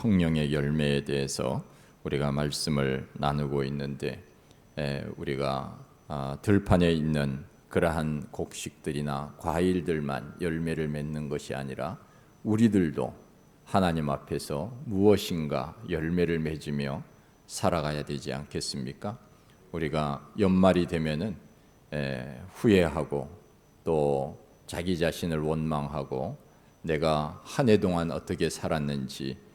성령의 열매에 대해서 우리가 말씀을 나누고 있는데 에, 우리가 아, 들판에 있는 그러한 곡식들이나 과일들만 열매를 맺는 것이 아니라 우리들도 하나님 앞에서 무엇인가 열매를 맺으며 살아가야 되지 않겠습니까? 우리가 연말이 되면은 에, 후회하고 또 자기 자신을 원망하고 내가 한 해 동안 어떻게 살았는지 에,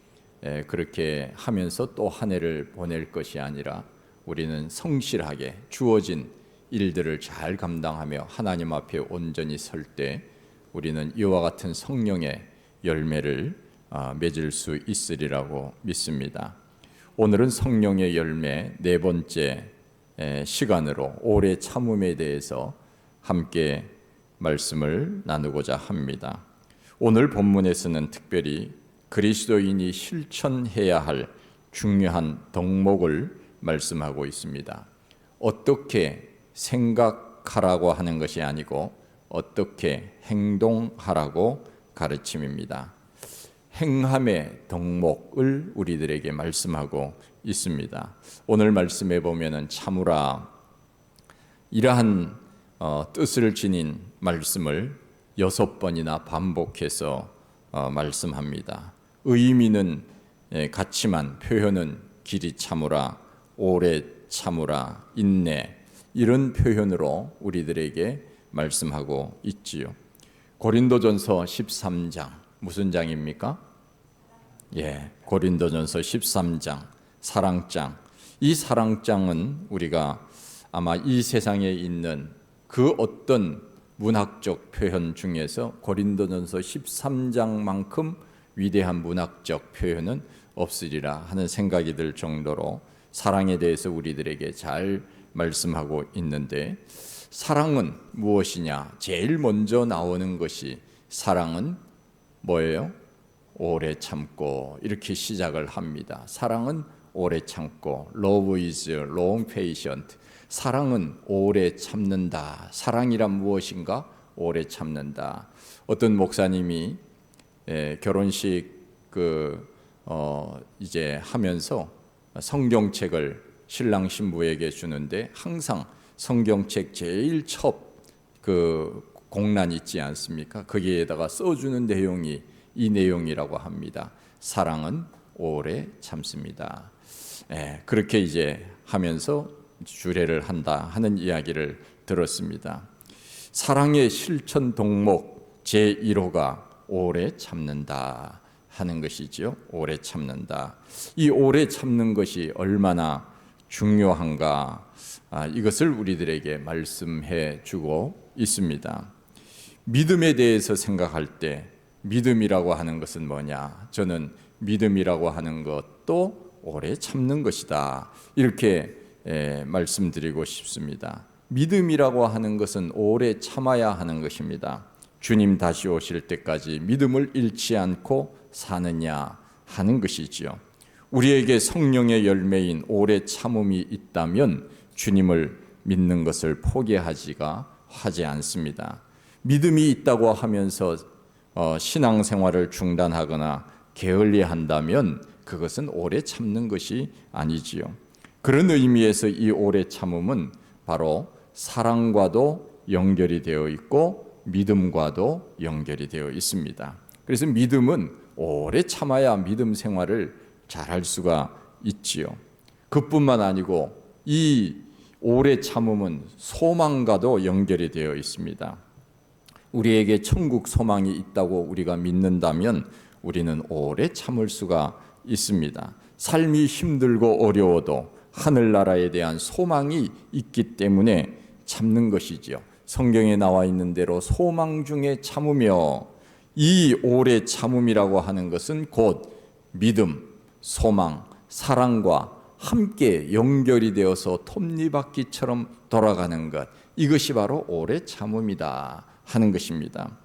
그렇게 하면서 또 한 해를 보낼 것이 아니라 우리는 성실하게 주어진 일들을 잘 감당하며 하나님 앞에 온전히 설 때 우리는 이와 같은 성령의 열매를 아, 맺을 수 있으리라고 믿습니다. 오늘은 성령의 열매 네 번째 에, 시간으로 오래 참음에 대해서 함께 말씀을 나누고자 합니다. 오늘 본문에서는 특별히 그리스도인이 실천해야 할 중요한 덕목을 말씀하고 있습니다. 어떻게 생각하라고 하는 것이 아니고 어떻게 행동하라고 가르침입니다. 행함의 덕목을 우리들에게 말씀하고 있습니다. 오늘 말씀에 보면은 참으라 이러한 어, 뜻을 지닌 말씀을 여섯 번이나 반복해서 어, 말씀합니다. 의미는 예, 같지만 표현은 길이 참으라, 오래 참으라, 인내 이런 표현으로 우리들에게 말씀하고 있지요. 고린도전서 13장 무슨 장입니까? 예, 고린도전서 13장 사랑장. 이 사랑장은 우리가 아마 이 세상에 있는 그 어떤 문학적 표현 중에서 고린도전서 13장만큼 위대한 문학적 표현은 없으리라 하는 생각이 들 정도로 사랑에 대해서 우리들에게 잘 말씀하고 있는데 사랑은 무엇이냐? 제일 먼저 나오는 것이 사랑은 뭐예요? 오래 참고 이렇게 시작을 합니다. 사랑은 오래 참고 love is long patient. 사랑은 오래 참는다. 사랑이란 무엇인가? 오래 참는다. 어떤 목사님이 예, 결혼식 그 어, 이제 하면서 성경책을 신랑 신부에게 주는데 항상 성경책 제일 첫그 공란 있지 않습니까? 거기에다가 써주는 내용이 이 내용이라고 합니다. 사랑은 오래 참습니다. 예, 그렇게 이제 하면서 주례를 한다 하는 이야기를 들었습니다. 사랑의 실천 동목 제 1호가 오래 참는다 하는 것이지요. 오래 참는다. 이 오래 참는 것이 얼마나 중요한가 아, 이것을 우리들에게 말씀해 주고 있습니다. 믿음에 대해서 생각할 때 믿음이라고 하는 것은 뭐냐? 저는 믿음이라고 하는 것도 오래 참는 것이다. 이렇게 에, 말씀드리고 싶습니다. 믿음이라고 하는 것은 오래 참아야 하는 것입니다. 주님 다시 오실 때까지 믿음을 잃지 않고 사느냐 하는 것이지요. 우리에게 성령의 열매인 오래 참음이 있다면 주님을 믿는 것을 포기하지가 하지 않습니다. 믿음이 있다고 하면서 어, 신앙생활을 중단하거나 게을리한다면 그것은 오래 참는 것이 아니지요. 그런 의미에서 이 오래 참음은 바로 사랑과도 연결이 되어 있고 믿음과도 연결이 되어 있습니다. 그래서 믿음은 오래 참아야 믿음 생활을 잘할 수가 있지요. 그뿐만 아니고 이 오래 참음은 소망과도 연결이 되어 있습니다. 우리에게 천국 소망이 있다고 우리가 믿는다면 우리는 오래 참을 수가 있습니다. 삶이 힘들고 어려워도 하늘나라에 대한 소망이 있기 때문에 참는 것이지요. 성경에 나와 있는 대로 소망 중에 참으며 이 오래 참음이라고 하는 것은 곧 믿음, 소망, 사랑과 함께 연결이 되어서 톱니바퀴처럼 돌아가는 것. 이것이 바로 오래 참음이다 하는 것입니다.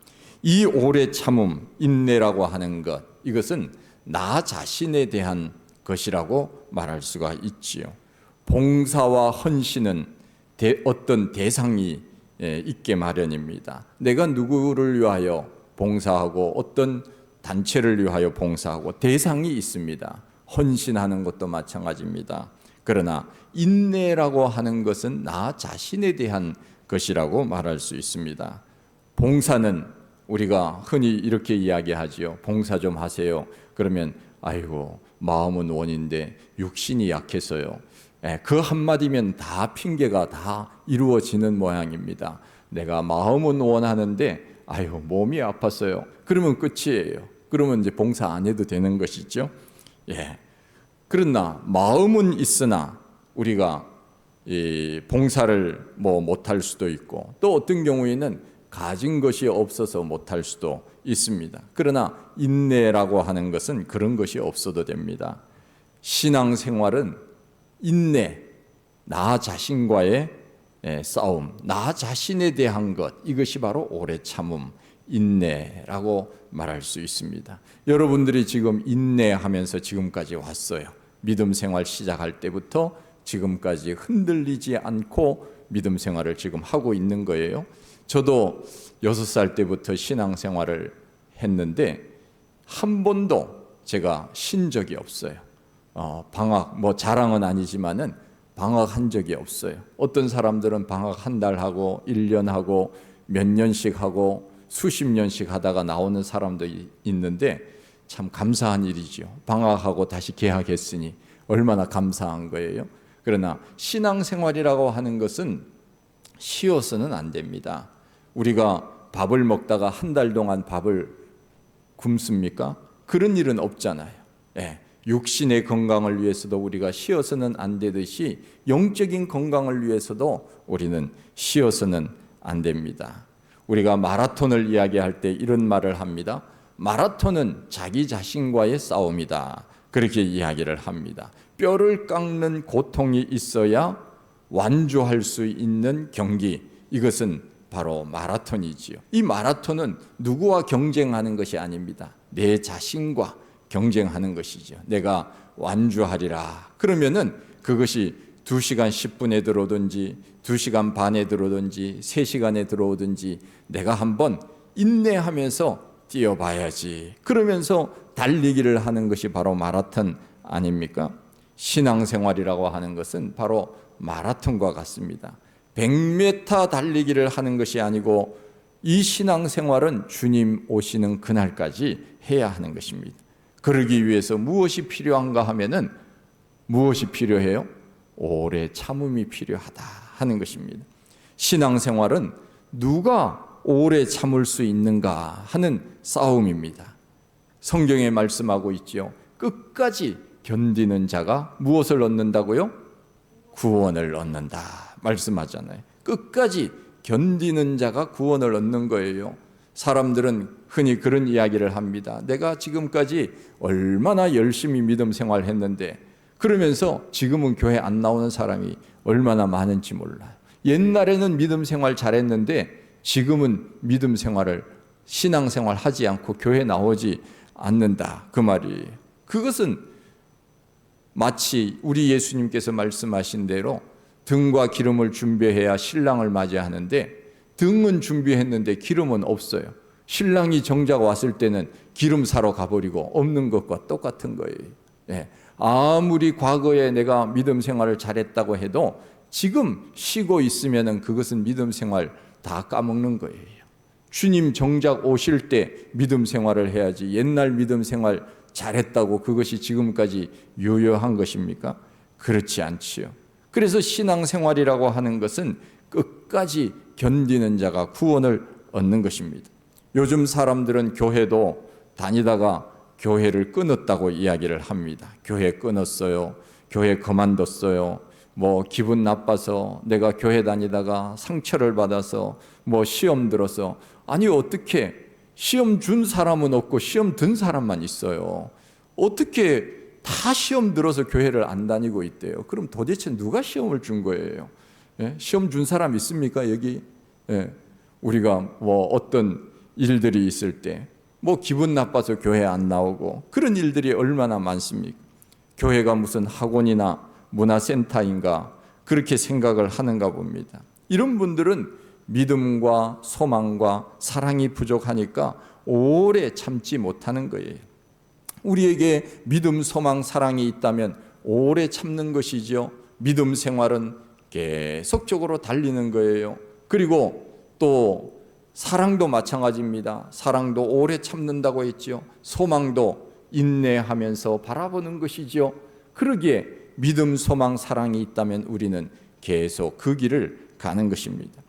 이 오래 참음, 인내라고 하는 것. 이것은 나 자신에 대한 것이라고 말할 수가 있지요. 봉사와 헌신은 어떤 대상이 예, 있게 마련입니다. 내가 누구를 위하여 봉사하고 어떤 단체를 위하여 봉사하고 대상이 있습니다. 헌신하는 것도 마찬가지입니다. 그러나 인내라고 하는 것은 나 자신에 대한 것이라고 말할 수 있습니다. 봉사는 우리가 흔히 이렇게 이야기하지요. 봉사 좀 하세요. 그러면 아이고 마음은 원인데 육신이 약해서요. 예, 그 한마디면 다 핑계가 다 이루어지는 모양입니다. 내가 마음은 원하는데 아유 몸이 아팠어요. 그러면 끝이에요. 그러면 이제 봉사 안 해도 되는 것이죠. 예. 그러나 마음은 있으나 우리가 이 봉사를 뭐 못할 수도 있고 또 어떤 경우에는 가진 것이 없어서 못할 수도 있습니다. 그러나 인내라고 하는 것은 그런 것이 없어도 됩니다. 신앙 생활은 인내, 나 자신과의 예, 싸움, 나 자신에 대한 것 이것이 바로 오래 참음, 인내라고 말할 수 있습니다. 여러분들이 지금 인내하면서 지금까지 왔어요. 믿음 생활 시작할 때부터 지금까지 흔들리지 않고 믿음 생활을 지금 하고 있는 거예요. 저도 여섯 살 때부터 신앙 생활을 했는데 한 번도 제가 신 적이 없어요. 어, 방학 뭐 자랑은 아니지만은 방학한 적이 없어요. 어떤 사람들은 방학 한 달 하고 1년 하고 몇 년씩 하고 수십 년씩 하다가 나오는 사람도 이- 있는데 참 감사한 일이죠. 방학하고 다시 개학했으니 얼마나 감사한 거예요. 그러나 신앙생활이라고 하는 것은 쉬어서는 안 됩니다. 우리가 밥을 먹다가 한 달 동안 밥을 굶습니까? 그런 일은 없잖아요. 예. 육신의 건강을 위해서도 우리가 쉬어서는 안 되듯이 영적인 건강을 위해서도 우리는 쉬어서는 안 됩니다. 우리가 마라톤을 이야기할 때 이런 말을 합니다. 마라톤은 자기 자신과의 싸움이다. 그렇게 이야기를 합니다. 뼈를 깎는 고통이 있어야 완주할 수 있는 경기. 이것은 바로 마라톤이지요. 이 마라톤은 누구와 경쟁하는 것이 아닙니다. 내 자신과 경쟁하는 것이죠. 내가 완주하리라. 그러면은 그것이 2시간 10분에 들어오든지 2시간 반에 들어오든지 3시간에 들어오든지 내가 한번 인내하면서 뛰어봐야지. 그러면서 달리기를 하는 것이 바로 마라톤 아닙니까? 신앙생활이라고 하는 것은 바로 마라톤과 같습니다. 100m 달리기를 하는 것이 아니고 이 신앙생활은 주님 오시는 그날까지 해야 하는 것입니다. 그러기 위해서 무엇이 필요한가 하면은 무엇이 필요해요? 오래 참음이 필요하다 하는 것입니다. 신앙생활은 누가 오래 참을 수 있는가 하는 싸움입니다. 성경에 말씀하고 있지요. 끝까지 견디는 자가 무엇을 얻는다고요? 구원을 얻는다. 말씀하잖아요. 끝까지 견디는 자가 구원을 얻는 거예요. 사람들은 흔히 그런 이야기를 합니다. 내가 지금까지 얼마나 열심히 믿음 생활 했는데 그러면서 지금은 교회 안 나오는 사람이 얼마나 많은지 몰라요. 옛날에는 믿음 생활 잘했는데 지금은 믿음 생활을 신앙 생활 하지 않고 교회 나오지 않는다. 그 말이에요. 그것은 마치 우리 예수님께서 말씀하신 대로 등과 기름을 준비해야 신랑을 맞이하는데 등은 준비했는데 기름은 없어요. 신랑이 정작 왔을 때는 기름 사러 가버리고 없는 것과 똑같은 거예요. 예. 아무리 과거에 내가 믿음 생활을 잘했다고 해도 지금 쉬고 있으면은 그것은 믿음 생활 다 까먹는 거예요. 주님 정작 오실 때 믿음 생활을 해야지 옛날 믿음 생활 잘했다고 그것이 지금까지 유효한 것입니까? 그렇지 않지요. 그래서 신앙 생활이라고 하는 것은 끝까지 견디는 자가 구원을 얻는 것입니다. 요즘 사람들은 교회도 다니다가 교회를 끊었다고 이야기를 합니다. 교회 끊었어요. 교회 그만뒀어요. 뭐 기분 나빠서 내가 교회 다니다가 상처를 받아서 뭐 시험 들어서 아니 어떻게 시험 준 사람은 없고 시험 든 사람만 있어요. 어떻게 다 시험 들어서 교회를 안 다니고 있대요. 그럼 도대체 누가 시험을 준 거예요? 예? 시험 준 사람 있습니까 여기? 예. 우리가 뭐 어떤 일들이 있을 때 뭐 기분 나빠서 교회 안 나오고 그런 일들이 얼마나 많습니까? 교회가 무슨 학원이나 문화센터인가 그렇게 생각을 하는가 봅니다. 이런 분들은 믿음과 소망과 사랑이 부족하니까 오래 참지 못하는 거예요. 우리에게 믿음, 소망, 사랑이 있다면 오래 참는 것이지요. 믿음 생활은 계속적으로 달리는 거예요. 그리고 또 사랑도 마찬가지입니다. 사랑도 오래 참는다고 했지요. 소망도 인내하면서 바라보는 것이지요. 그러기에 믿음, 소망, 사랑이 있다면 우리는 계속 그 길을 가는 것입니다.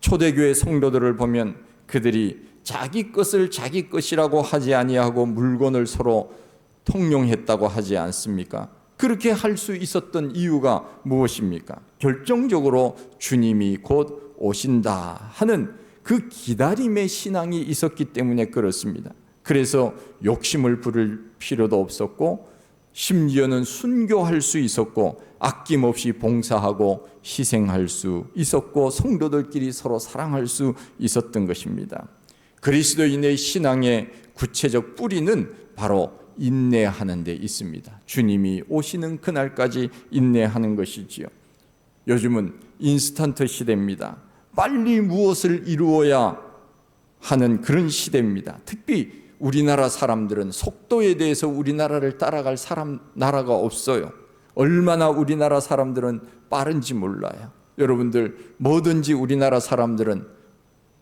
초대교회 성도들을 보면 그들이 자기 것을 자기 것이라고 하지 아니하고 물건을 서로 통용했다고 하지 않습니까? 그렇게 할 수 있었던 이유가 무엇입니까? 결정적으로 주님이 곧 오신다 하는 그 기다림의 신앙이 있었기 때문에 그렇습니다. 그래서 욕심을 부릴 필요도 없었고 심지어는 순교할 수 있었고 아낌없이 봉사하고 희생할 수 있었고 성도들끼리 서로 사랑할 수 있었던 것입니다. 그리스도인의 신앙의 구체적 뿌리는 바로 인내하는 데 있습니다. 주님이 오시는 그날까지 인내하는 것이지요. 요즘은 인스턴트 시대입니다. 빨리 무엇을 이루어야 하는 그런 시대입니다. 특히 우리나라 사람들은 속도에 대해서 우리나라를 따라갈 사람 나라가 없어요. 얼마나 우리나라 사람들은 빠른지 몰라요. 여러분들 뭐든지 우리나라 사람들은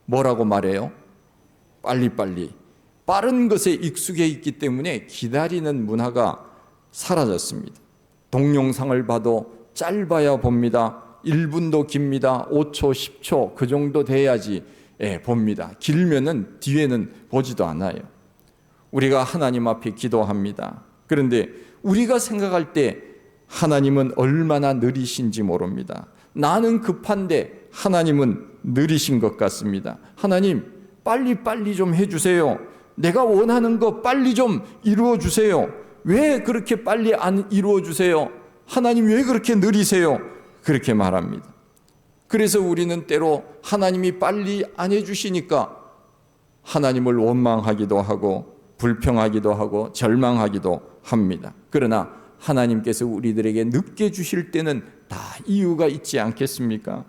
뭐라고 말해요? 빨리빨리. 빠른 것에 익숙해 있기 때문에 기다리는 문화가 사라졌습니다. 동영상을 봐도 짧아야 봅니다. 1분도 깁니다. 5초, 10초 그 정도 돼야지 예, 봅니다. 길면은 뒤에는 보지도 않아요. 우리가 하나님 앞에 기도합니다. 그런데 우리가 생각할 때 하나님은 얼마나 느리신지 모릅니다. 나는 급한데 하나님은 느리신 것 같습니다. 하나님, 빨리 빨리 좀 해주세요. 내가 원하는 거 빨리 좀 이루어 주세요. 왜 그렇게 빨리 안 이루어 주세요? 하나님 왜 그렇게 느리세요? 그렇게 말합니다. 그래서 우리는 때로 하나님이 빨리 안 해주시니까 하나님을 원망하기도 하고 불평하기도 하고 절망하기도 합니다. 그러나 하나님께서 우리들에게 늦게 주실 때는 다 이유가 있지 않겠습니까?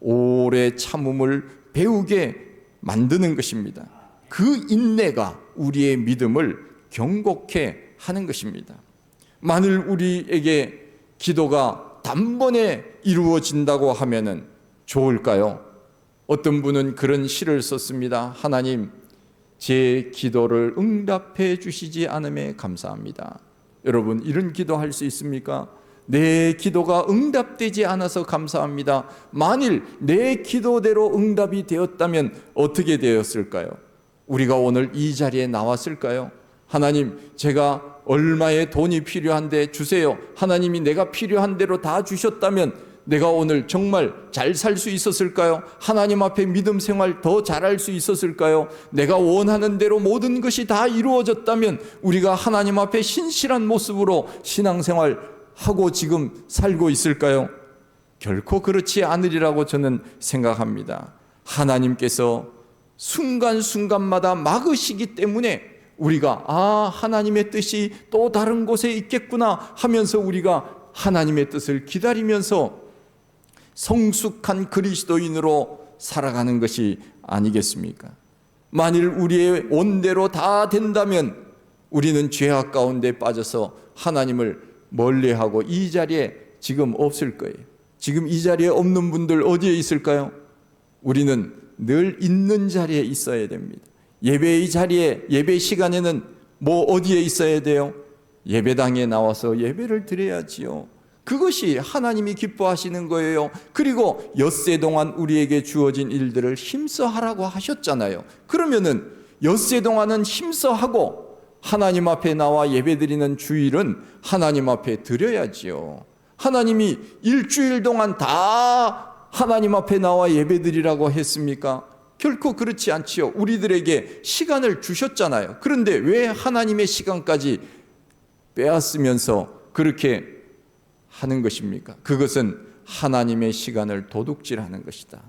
오래 참음을 배우게 만드는 것입니다. 그 인내가 우리의 믿음을 경곡해 하는 것입니다. 만일 우리에게 기도가 단번에 이루어진다고 하면은 좋을까요? 어떤 분은 그런 시를 썼습니다. 하나님, 제 기도를 응답해 주시지 않음에 감사합니다. 여러분, 이런 기도할 수 있습니까? 내 기도가 응답되지 않아서 감사합니다. 만일 내 기도대로 응답이 되었다면 어떻게 되었을까요? 우리가 오늘 이 자리에 나왔을까요? 하나님, 제가 얼마의 돈이 필요한데 주세요. 하나님이 내가 필요한 대로 다 주셨다면 내가 오늘 정말 잘 살 수 있었을까요? 하나님 앞에 믿음 생활 더 잘할 수 있었을까요? 내가 원하는 대로 모든 것이 다 이루어졌다면 우리가 하나님 앞에 신실한 모습으로 신앙생활 하고 지금 살고 있을까요? 결코 그렇지 않으리라고 저는 생각합니다. 하나님께서 순간순간마다 막으시기 때문에 우리가 아, 하나님의 뜻이 또 다른 곳에 있겠구나 하면서 우리가 하나님의 뜻을 기다리면서 성숙한 그리스도인으로 살아가는 것이 아니겠습니까? 만일 우리의 원대로 다 된다면 우리는 죄악 가운데 빠져서 하나님을 멀리하고 이 자리에 지금 없을 거예요. 지금 이 자리에 없는 분들 어디에 있을까요? 우리는 늘 있는 자리에 있어야 됩니다. 예배의 자리에 예배 시간에는 뭐 어디에 있어야 돼요? 예배당에 나와서 예배를 드려야지요. 그것이 하나님이 기뻐하시는 거예요. 그리고 엿새 동안 우리에게 주어진 일들을 힘써 하라고 하셨잖아요. 그러면은 엿새 동안은 힘써 하고 하나님 앞에 나와 예배드리는 주일은 하나님 앞에 드려야지요. 하나님이 일주일 동안 다 하나님 앞에 나와 예배드리라고 했습니까? 결코 그렇지 않지요. 우리들에게 시간을 주셨잖아요. 그런데 왜 하나님의 시간까지 빼앗으면서 그렇게 하는 것입니까? 그것은 하나님의 시간을 도둑질하는 것이다.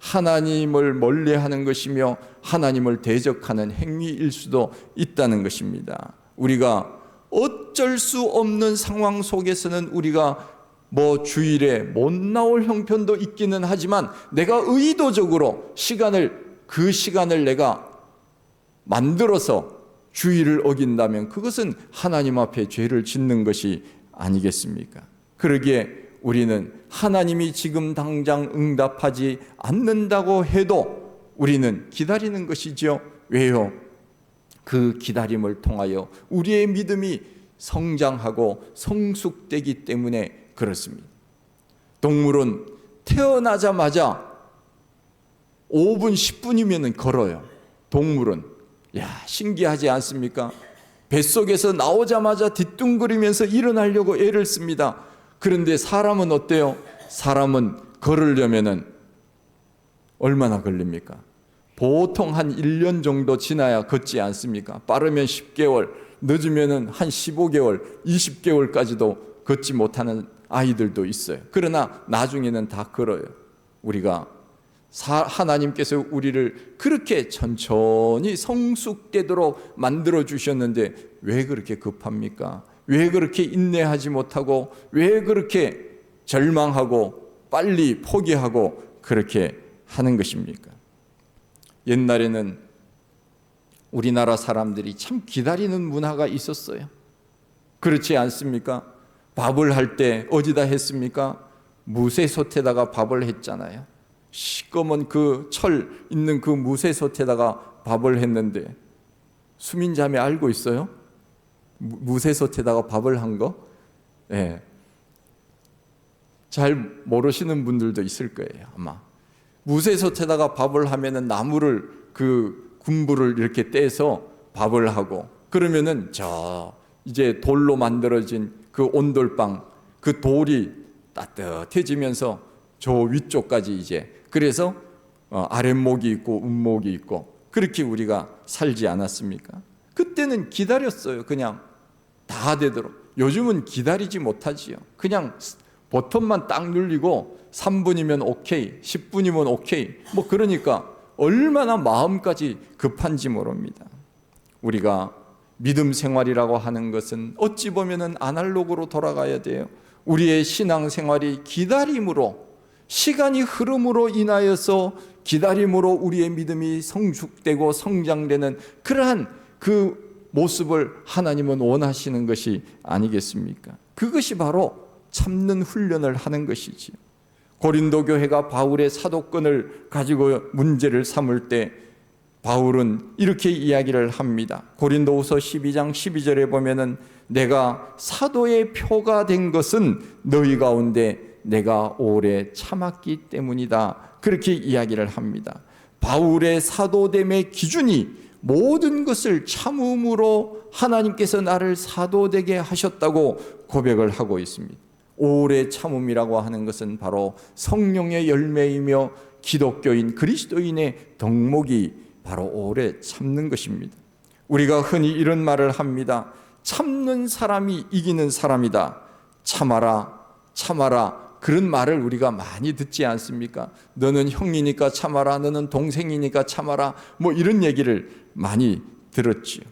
하나님을 멀리하는 것이며 하나님을 대적하는 행위일 수도 있다는 것입니다. 우리가 어쩔 수 없는 상황 속에서는 우리가 뭐 주일에 못 나올 형편도 있기는 하지만 내가 의도적으로 시간을 그 시간을 내가 만들어서 주의를 어긴다면 그것은 하나님 앞에 죄를 짓는 것이 아니겠습니까? 그러기에 우리는 하나님이 지금 당장 응답하지 않는다고 해도 우리는 기다리는 것이지요. 왜요? 그 기다림을 통하여 우리의 믿음이 성장하고 성숙되기 때문에 그렇습니다. 동물은 태어나자마자 5분, 10분이면 걸어요. 동물은. 야, 신기하지 않습니까? 뱃속에서 나오자마자 뒤뚱거리면서 일어나려고 애를 씁니다. 그런데 사람은 어때요? 사람은 걸으려면은 얼마나 걸립니까? 보통 한 1년 정도 지나야 걷지 않습니까? 빠르면 10개월, 늦으면은 한 15개월, 20개월까지도 걷지 못하는 아이들도 있어요. 그러나 나중에는 다 걸어요. 우리가 사- 하나님께서 우리를 그렇게 천천히 성숙되도록 만들어 주셨는데 왜 그렇게 급합니까? 왜 그렇게 인내하지 못하고 왜 그렇게 절망하고 빨리 포기하고 그렇게 하는 것입니까? 옛날에는 우리나라 사람들이 참 기다리는 문화가 있었어요. 그렇지 않습니까? 밥을 할 때 어디다 했습니까? 무쇠솥에다가 밥을 했잖아요. 시꺼먼 그 철 있는 그 무쇠솥에다가 밥을 했는데 수민 자매 알고 있어요? 무- 무쇠솥에다가 밥을 한 거? 예. 잘 모르시는 분들도 있을 거예요, 아마. 무쇠솥에다가 밥을 하면은 나무를 그 군부를 이렇게 떼서 밥을 하고 그러면은 저 이제 돌로 만들어진 그 온돌방 그 돌이 따뜻해지면서 저 위쪽까지 이제 그래서 어, 아랫목이 있고 윗목이 있고 그렇게 우리가 살지 않았습니까? 그때는 기다렸어요. 그냥 다 되도록. 요즘은 기다리지 못하지요. 그냥 버튼만 딱 눌리고 3분이면 오케이, 10분이면 오케이. 뭐 그러니까 얼마나 마음까지 급한지 모릅니다. 우리가 믿음 생활이라고 하는 것은 어찌 보면은 아날로그로 돌아가야 돼요. 우리의 신앙 생활이 기다림으로 시간이 흐름으로 인하여서 기다림으로 우리의 믿음이 성숙되고 성장되는 그러한 그 모습을 하나님은 원하시는 것이 아니겠습니까? 그것이 바로 참는 훈련을 하는 것이지요. 고린도 교회가 바울의 사도권을 가지고 문제를 삼을 때 바울은 이렇게 이야기를 합니다. 고린도후서 12장 12절에 보면은 내가 사도의 표가 된 것은 너희 가운데 내가 오래 참았기 때문이다. 그렇게 이야기를 합니다. 바울의 사도됨의 기준이 모든 것을 참음으로 하나님께서 나를 사도되게 하셨다고 고백을 하고 있습니다. 오래 참음이라고 하는 것은 바로 성령의 열매이며 기독교인 그리스도인의 덕목이 바로 오래 참는 것입니다. 우리가 흔히 이런 말을 합니다. 참는 사람이 이기는 사람이다. 참아라, 참아라. 그런 말을 우리가 많이 듣지 않습니까? 너는 형이니까 참아라. 너는 동생이니까 참아라. 뭐 이런 얘기를 많이 들었지요.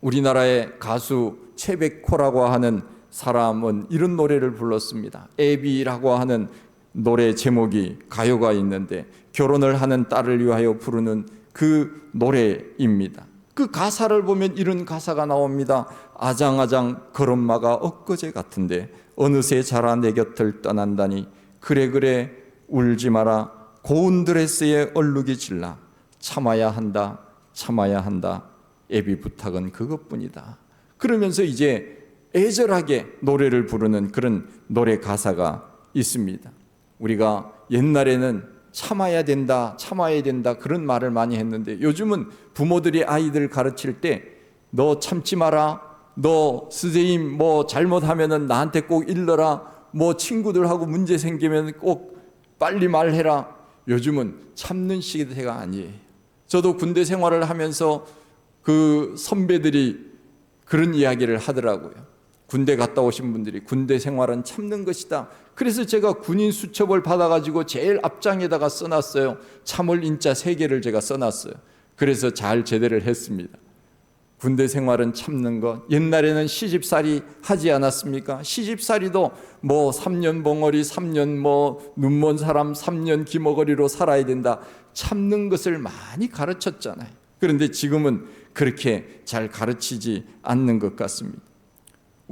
우리나라의 가수 최백호라고 하는 사람은 이런 노래를 불렀습니다. 애비라고 하는 노래 제목이 가요가 있는데 결혼을 하는 딸을 위하여 부르는 그 노래입니다. 그 가사를 보면 이런 가사가 나옵니다. 아장아장 걸음마가 엊그제 같은데 어느새 자라 내 곁을 떠난다니 그래 그래 울지 마라 고운 드레스에 얼룩이 질라 참아야 한다 참아야 한다 애비 부탁은 그것뿐이다. 그러면서 이제 애절하게 노래를 부르는 그런 노래 가사가 있습니다. 우리가 옛날에는 참아야 된다, 참아야 된다 그런 말을 많이 했는데 요즘은 부모들이 아이들 가르칠 때 너 참지 마라, 너 선생님 뭐 잘못하면은 나한테 꼭 일러라, 뭐 친구들하고 문제 생기면 꼭 빨리 말해라. 요즘은 참는 시대가 아니에요. 저도 군대 생활을 하면서 그 선배들이 그런 이야기를 하더라고요. 군대 갔다 오신 분들이 군대 생활은 참는 것이다. 그래서 제가 군인 수첩을 받아가지고 제일 앞장에다가 써놨어요. 참을 인자 세 개를 제가 써놨어요. 그래서 잘 제대를 했습니다. 군대 생활은 참는 것. 옛날에는 시집살이 하지 않았습니까? 시집살이도 뭐 3년 봉어리, 3년 뭐 눈먼 사람, 3년 기머거리로 살아야 된다. 참는 것을 많이 가르쳤잖아요. 그런데 지금은 그렇게 잘 가르치지 않는 것 같습니다.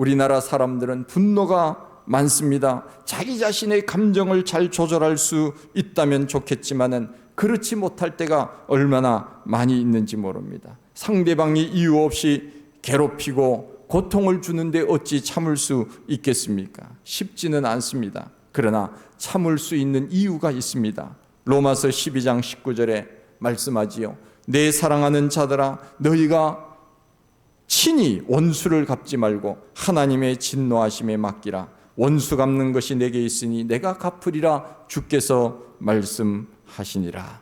우리나라 사람들은 분노가 많습니다. 자기 자신의 감정을 잘 조절할 수 있다면 좋겠지만은 그렇지 못할 때가 얼마나 많이 있는지 모릅니다. 상대방이 이유 없이 괴롭히고 고통을 주는데 어찌 참을 수 있겠습니까? 쉽지는 않습니다. 그러나 참을 수 있는 이유가 있습니다. 로마서 12장 19절에 말씀하지요. 내 사랑하는 자들아 너희가 친히 원수를 갚지 말고 하나님의 진노하심에 맡기라. 원수 갚는 것이 내게 있으니 내가 갚으리라 주께서 말씀하시니라.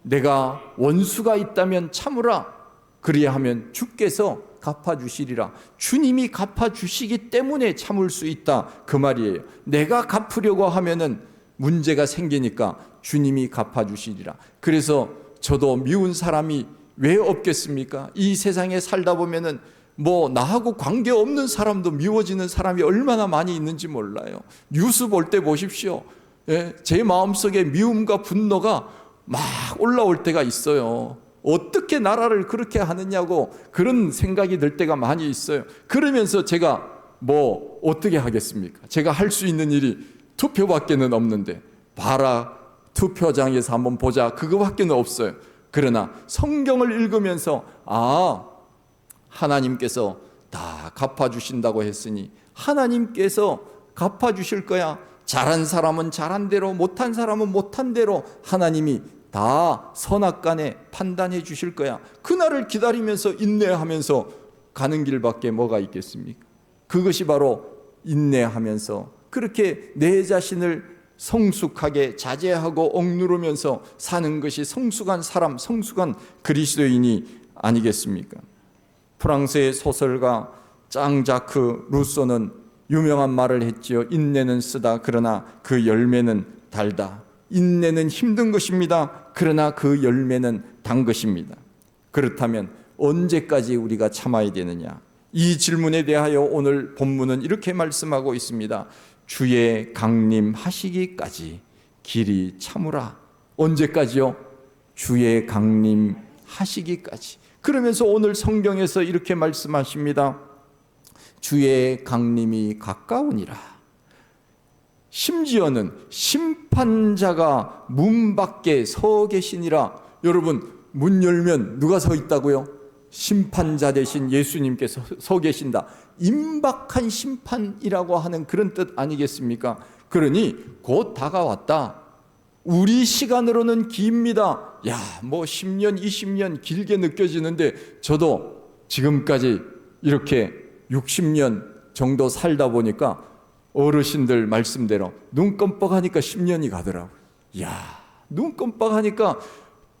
내가 원수가 있다면 참으라. 그리하면 주께서 갚아주시리라. 주님이 갚아주시기 때문에 참을 수 있다. 그 말이에요. 내가 갚으려고 하면은 문제가 생기니까 주님이 갚아주시리라. 그래서 저도 미운 사람이 왜 없겠습니까? 이 세상에 살다 보면은 뭐 나하고 관계 없는 사람도 미워지는 사람이 얼마나 많이 있는지 몰라요. 뉴스 볼 때 보십시오. 예, 제 마음속에 미움과 분노가 막 올라올 때가 있어요. 어떻게 나라를 그렇게 하느냐고 그런 생각이 들 때가 많이 있어요. 그러면서 제가 뭐 어떻게 하겠습니까? 제가 할 수 있는 일이 투표밖에는 없는데 봐라 투표장에서 한번 보자 그거밖에는 없어요. 그러나 성경을 읽으면서 아 하나님께서 다 갚아 주신다고 했으니 하나님께서 갚아 주실 거야. 잘한 사람은 잘한 대로, 못한 사람은 못한 대로 하나님이 다 선악간에 판단해 주실 거야. 그날을 기다리면서 인내하면서 가는 길밖에 뭐가 있겠습니까? 그것이 바로 인내하면서 그렇게 내 자신을 성숙하게 자제하고 억누르면서 사는 것이 성숙한 사람, 성숙한 그리스도인이 아니겠습니까? 프랑스의 소설가 짱자크 루소는 유명한 말을 했지요. 인내는 쓰다. 그러나 그 열매는 달다. 인내는 힘든 것입니다. 그러나 그 열매는 단 것입니다. 그렇다면 언제까지 우리가 참아야 되느냐? 이 질문에 대하여 오늘 본문은 이렇게 말씀하고 있습니다. 주의 강림하시기까지 길이 참으라. 언제까지요? 주의 강림하시기까지. 그러면서 오늘 성경에서 이렇게 말씀하십니다. 주의 강림이 가까우니라. 심지어는 심판자가 문 밖에 서 계시니라. 여러분, 문 열면 누가 서 있다고요? 심판자 대신 예수님께서 서 계신다. 임박한 심판이라고 하는 그런 뜻 아니겠습니까? 그러니 곧 다가왔다. 우리 시간으로는 깁니다. 야, 뭐 10년, 20년 길게 느껴지는데 저도 지금까지 이렇게 60년 정도 살다 보니까 어르신들 말씀대로 눈 껌뻑하니까 10년이 가더라고요. 야, 눈 껌뻑하니까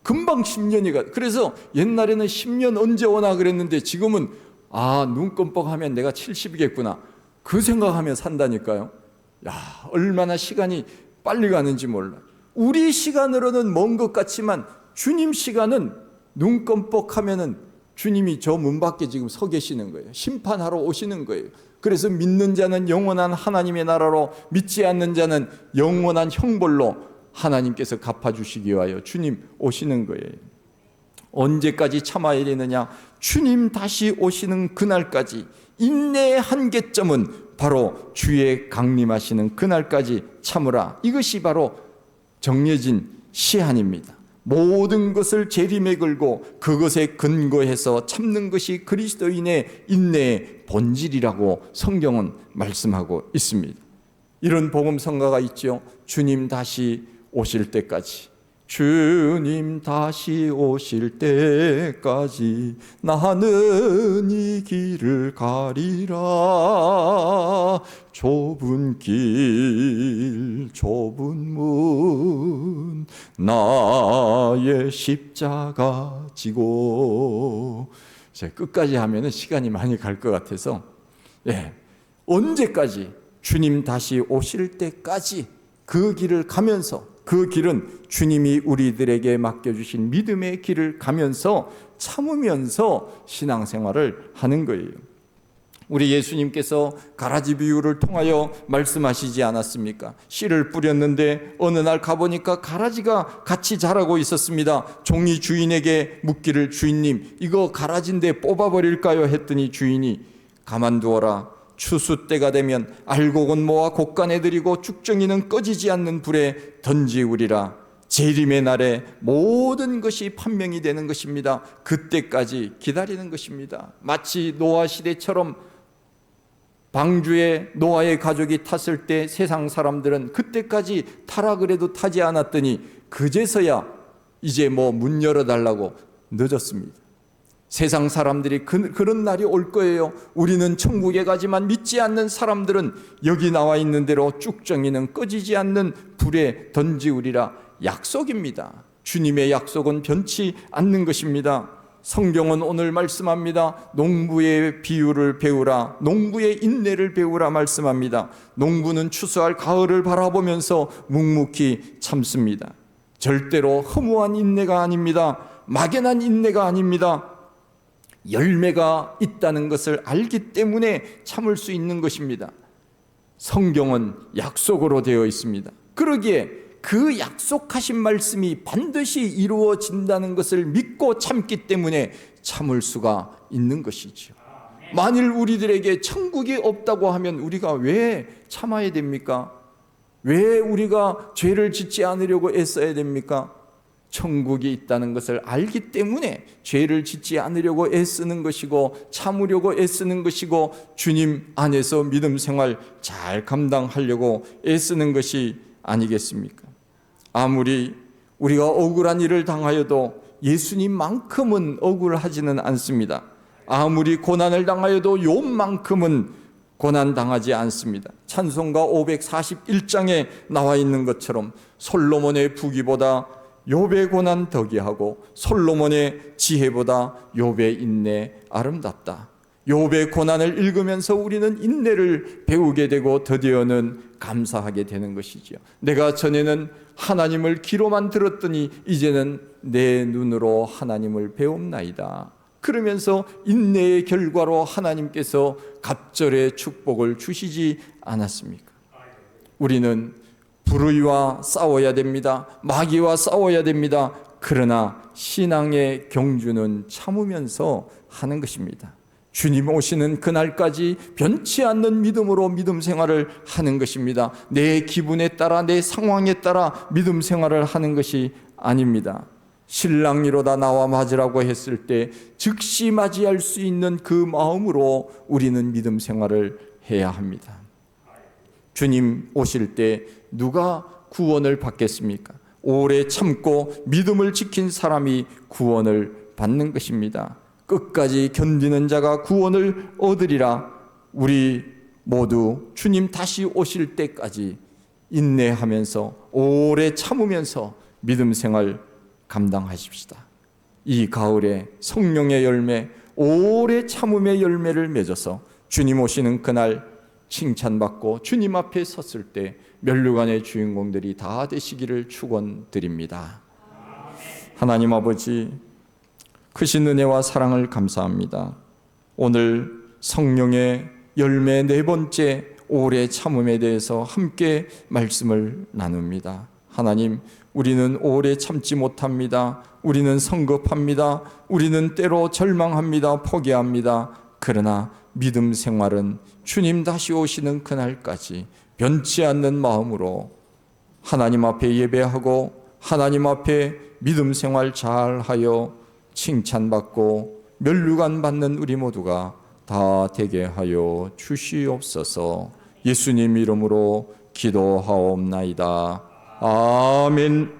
금방 10년이 가. 그래서 옛날에는 10년 언제 오나 그랬는데 지금은 아, 눈 껌뻑하면 내가 70이겠구나. 그 생각하며 산다니까요. 야, 얼마나 시간이 빨리 가는지 몰라. 우리 시간으로는 먼 것 같지만 주님 시간은 눈 껌뻑하면은 주님이 저 문 밖에 지금 서 계시는 거예요. 심판하러 오시는 거예요. 그래서 믿는 자는 영원한 하나님의 나라로 믿지 않는 자는 영원한 형벌로 하나님께서 갚아주시기 위하여 주님 오시는 거예요. 언제까지 참아야 되느냐? 주님 다시 오시는 그날까지 인내의 한계점은 바로 주의 강림하시는 그날까지 참으라. 이것이 바로 정해진 시한입니다. 모든 것을 재림에 걸고 그것에 근거해서 참는 것이 그리스도인의 인내의 본질이라고 성경은 말씀하고 있습니다. 이런 복음 성가가 있죠. 주님 다시 오실 때까지 주님 다시 오실 때까지 나는 이 길을 가리라. 좁은 길 좁은 문 나의 십자가 지고. 제 끝까지 하면은 시간이 많이 갈 것 같아서 예 언제까지 주님 다시 오실 때까지 그 길을 가면서 그 길은 주님이 우리들에게 맡겨주신 믿음의 길을 가면서 참으면서 신앙생활을 하는 거예요. 우리 예수님께서 가라지 비유를 통하여 말씀하시지 않았습니까? 씨를 뿌렸는데 어느 날 가보니까 가라지가 같이 자라고 있었습니다. 종이 주인에게 묻기를 주인님 이거 가라지인데 뽑아버릴까요? 했더니 주인이 가만두어라. 추수 때가 되면 알곡은 모아 곡간에 들이고 쭉정이는 꺼지지 않는 불에 던지우리라. 재림의 날에 모든 것이 판명이 되는 것입니다. 그때까지 기다리는 것입니다. 마치 노아 시대처럼 방주에 노아의 가족이 탔을 때 세상 사람들은 그때까지 타라 그래도 타지 않았더니 그제서야 이제 뭐 문 열어달라고 늦었습니다. 세상 사람들이 그, 그런 날이 올 거예요. 우리는 천국에 가지만 믿지 않는 사람들은 여기 나와 있는 대로 쭉정이는 꺼지지 않는 불에 던지우리라 약속입니다. 주님의 약속은 변치 않는 것입니다. 성경은 오늘 말씀합니다. 농부의 비유를 배우라. 농부의 인내를 배우라 말씀합니다. 농부는 추수할 가을을 바라보면서 묵묵히 참습니다. 절대로 허무한 인내가 아닙니다. 막연한 인내가 아닙니다. 열매가 있다는 것을 알기 때문에 참을 수 있는 것입니다. 성경은 약속으로 되어 있습니다. 그러기에 그 약속하신 말씀이 반드시 이루어진다는 것을 믿고 참기 때문에 참을 수가 있는 것이지요. 만일 우리들에게 천국이 없다고 하면 우리가 왜 참아야 됩니까? 왜 우리가 죄를 짓지 않으려고 애써야 됩니까? 천국이 있다는 것을 알기 때문에 죄를 짓지 않으려고 애쓰는 것이고 참으려고 애쓰는 것이고 주님 안에서 믿음 생활 잘 감당하려고 애쓰는 것이 아니겠습니까? 아무리 우리가 억울한 일을 당하여도 예수님만큼은 억울하지는 않습니다. 아무리 고난을 당하여도 욥만큼은 고난 당하지 않습니다. 찬송가 541장에 나와 있는 것처럼 솔로몬의 부귀보다 욥의 고난 덕이하고 솔로몬의 지혜보다 욥의 인내 아름답다. 욥의 고난을 읽으면서 우리는 인내를 배우게 되고 드디어는 감사하게 되는 것이지요. 내가 전에는 하나님을 귀로만 들었더니 이제는 내 눈으로 하나님을 배움나이다. 그러면서 인내의 결과로 하나님께서 갑절의 축복을 주시지 않았습니까? 우리는 불의와 싸워야 됩니다. 마귀와 싸워야 됩니다. 그러나 신앙의 경주는 참으면서 하는 것입니다. 주님 오시는 그날까지 변치 않는 믿음으로 믿음 생활을 하는 것입니다. 내 기분에 따라 내 상황에 따라 믿음 생활을 하는 것이 아닙니다. 신랑이로다 나와 맞으라고 했을 때 즉시 맞이할 수 있는 그 마음으로 우리는 믿음 생활을 해야 합니다. 주님 오실 때 누가 구원을 받겠습니까? 오래 참고 믿음을 지킨 사람이 구원을 받는 것입니다. 끝까지 견디는 자가 구원을 얻으리라. 우리 모두 주님 다시 오실 때까지 인내하면서 오래 참으면서 믿음 생활 감당하십시다. 이 가을에 성령의 열매, 오래 참음의 열매를 맺어서 주님 오시는 그날 칭찬받고 주님 앞에 섰을 때 멸류관의 주인공들이 다 되시기를 축원드립니다. 하나님 아버지 크신 은혜와 사랑을 감사합니다. 오늘 성령의 열매 네 번째 오래 참음에 대해서 함께 말씀을 나눕니다. 하나님, 우리는 오래 참지 못합니다. 우리는 성급합니다. 우리는 때로 절망합니다. 포기합니다. 그러나 믿음 생활은 주님 다시 오시는 그날까지 변치 않는 마음으로 하나님 앞에 예배하고 하나님 앞에 믿음 생활 잘 하여 칭찬받고 멸류관 받는 우리 모두가 다 되게 하여 주시옵소서 예수님 이름으로 기도하옵나이다. 아멘.